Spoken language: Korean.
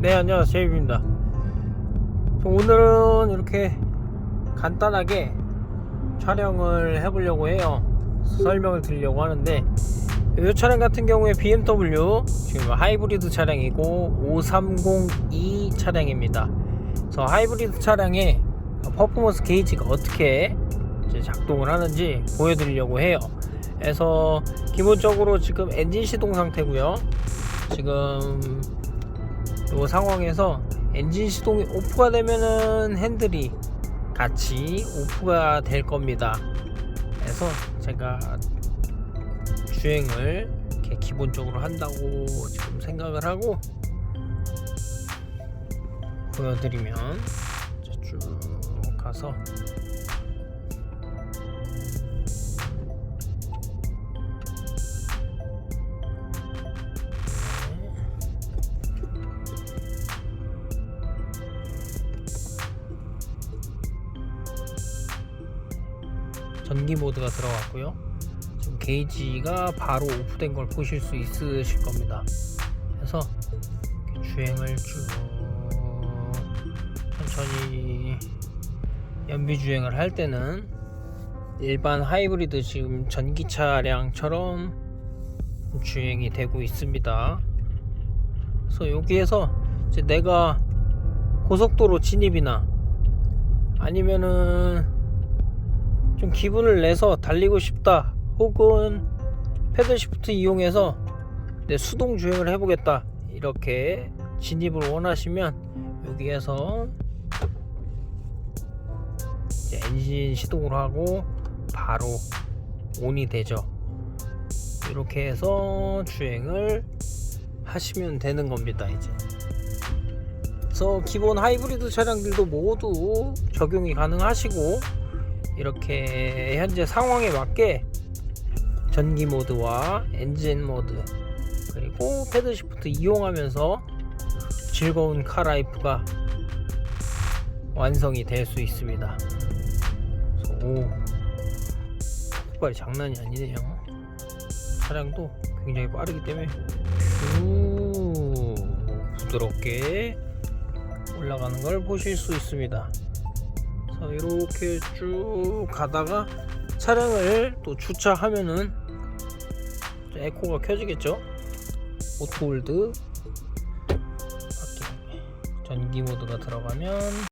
네 안녕하세요. 제이입니다. 오늘은 이렇게 간단하게 촬영을 해보려고 해요. 설명을 드리려고 하는데 이 차량 같은 경우에 BMW 지금 하이브리드 차량이고 530e 차량입니다. 그래서 하이브리드 차량의 퍼포먼스 게이지가 어떻게 작동을 하는지 보여드리려고 해요. 그래서 기본적으로 지금 엔진 시동 상태고요. 지금 이 상황에서 엔진 시동이 오프가 되면은 핸들이 같이 오프가 될 겁니다. 그래서 제가 주행을 이렇게 기본적으로 한다고 지금 생각을 하고 보여드리면 쭉 가서 전기 모드가 들어갔고요. 지금 게이지가 바로 오프된 걸 보실 수 있으실 겁니다. 그래서 주행을 쭉 천천히 연비 주행을 할 때는 일반 하이브리드 지금 전기 차량처럼 주행이 되고 있습니다. 그래서 여기에서 이제 내가 고속도로 진입이나 아니면은 좀 기분을 내서 달리고 싶다 혹은 패들 시프트 이용해서 내 수동 주행을 해보겠다. 이렇게 진입을 원하시면 여기에서 엔진 시동을 하고 바로 온이 되죠. 이렇게 해서 주행을 하시면 되는 겁니다 이제. 그래서 기본 하이브리드 차량들도 모두 적용이 가능하시고 이렇게 현재 상황에 맞게 전기 모드와 엔진 모드 그리고 패드 시프트 이용하면서 즐거운 카라이프가 완성이 될 수 있습니다. 오 속발이 장난이 아니네요. 차량도 굉장히 빠르기 때문에 우 부드럽게 올라가는 걸 보실 수 있습니다. 자, 이렇게 쭉 가다가 차량을 또 주차하면은 에코가 켜지겠죠? 오토홀드. 전기 모드가 들어가면